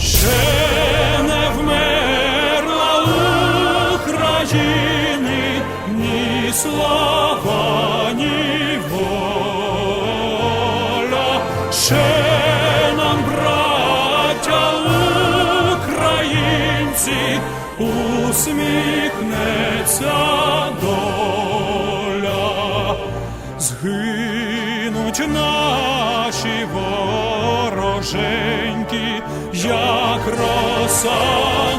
Ще не вмерла слава. Ще нам, браття українці, усміхнеться доля. Згинуть наші вороженьки, як роса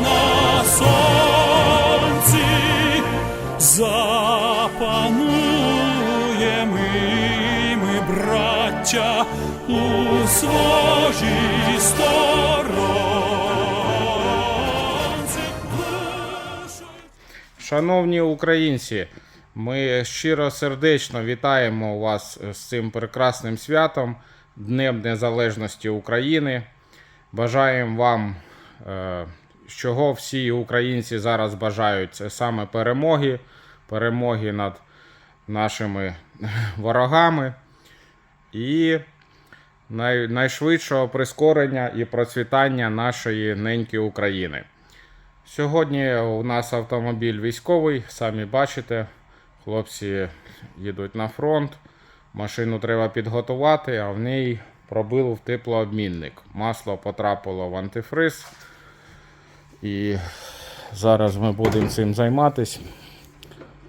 на сонці, запануємо і ми, браття, у своїй сторонці. Шановні українці, ми щиро сердечно вітаємо вас з цим прекрасним святом, Днем Незалежності України. Бажаємо вам, е, чого всі українці зараз бажають, це саме перемоги, перемоги над нашими ворогами і най, найшвидшого прискорення і процвітання нашої неньки України. Сьогодні у нас автомобіль військовий, самі бачите, хлопці їдуть на фронт. Машину треба підготувати, а в ній пробив теплообмінник. Масло потрапило в антифриз. І зараз ми будемо цим займатися,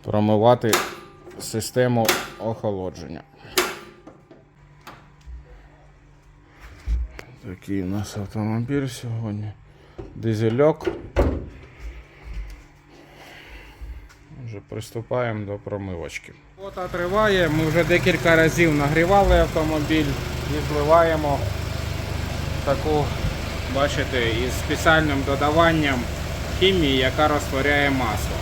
промивати систему охолодження. Такий у нас автомобіль сьогодні. Дизельок. Вже приступаємо до промивочки. Робота триває. Ми вже декілька разів нагрівали автомобіль і зливаємо таку, бачите, із спеціальним додаванням хімії, яка розтворяє масло.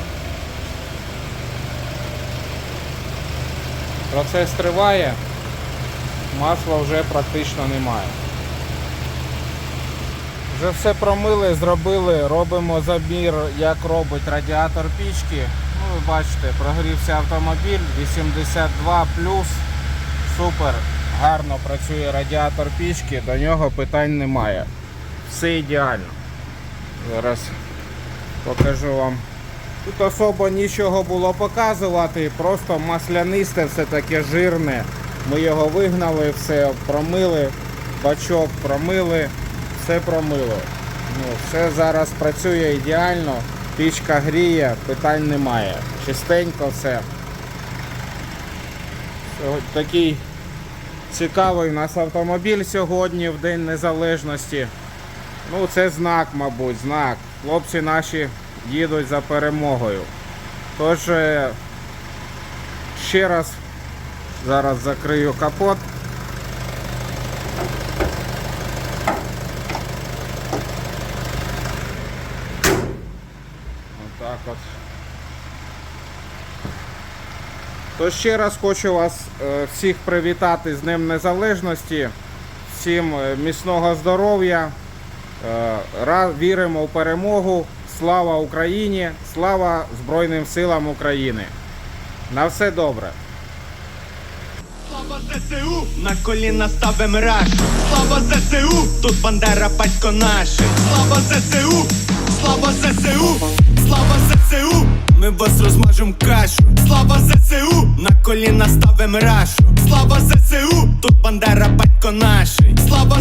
Процес триває, масла вже практично немає. Вже все промили, зробили, робимо забір, як робить радіатор пічки. Ну, ви бачите, прогрівся автомобіль 82 Супер, гарно працює радіатор пічки, до нього питань немає. Все ідеально. Зараз покажу вам. Тут особо нічого було показувати, просто маслянисте, все таке жирне. Ми його вигнали, все промили, бачок промили, все промило. Ну, все зараз працює ідеально, пічка гріє, питань немає. Чистенько все. Такий цікавий у нас автомобіль сьогодні в День Незалежності. Ну, це знак, мабуть, знак. Хлопці наші їдуть за перемогою. Тож е, ще раз зараз закрию капот. Отак от. То ще раз хочу вас е, всіх привітати з Днем Незалежності, всім е, міцного здоров'я. Е, Віримо в перемогу. Слава Україні! Слава Збройним силам України! На все добре! Слава ЗСУ, на коліна ставим раш. Слава ЗСУ, тут бандера батько наший. Слава ЗСУ, слава ЗСУ, слава ЗСУ, ми кашу. Слава ЗСУ, на коліна ставим рашу. Слава ЗСУ, тут бандера батько наший. Слава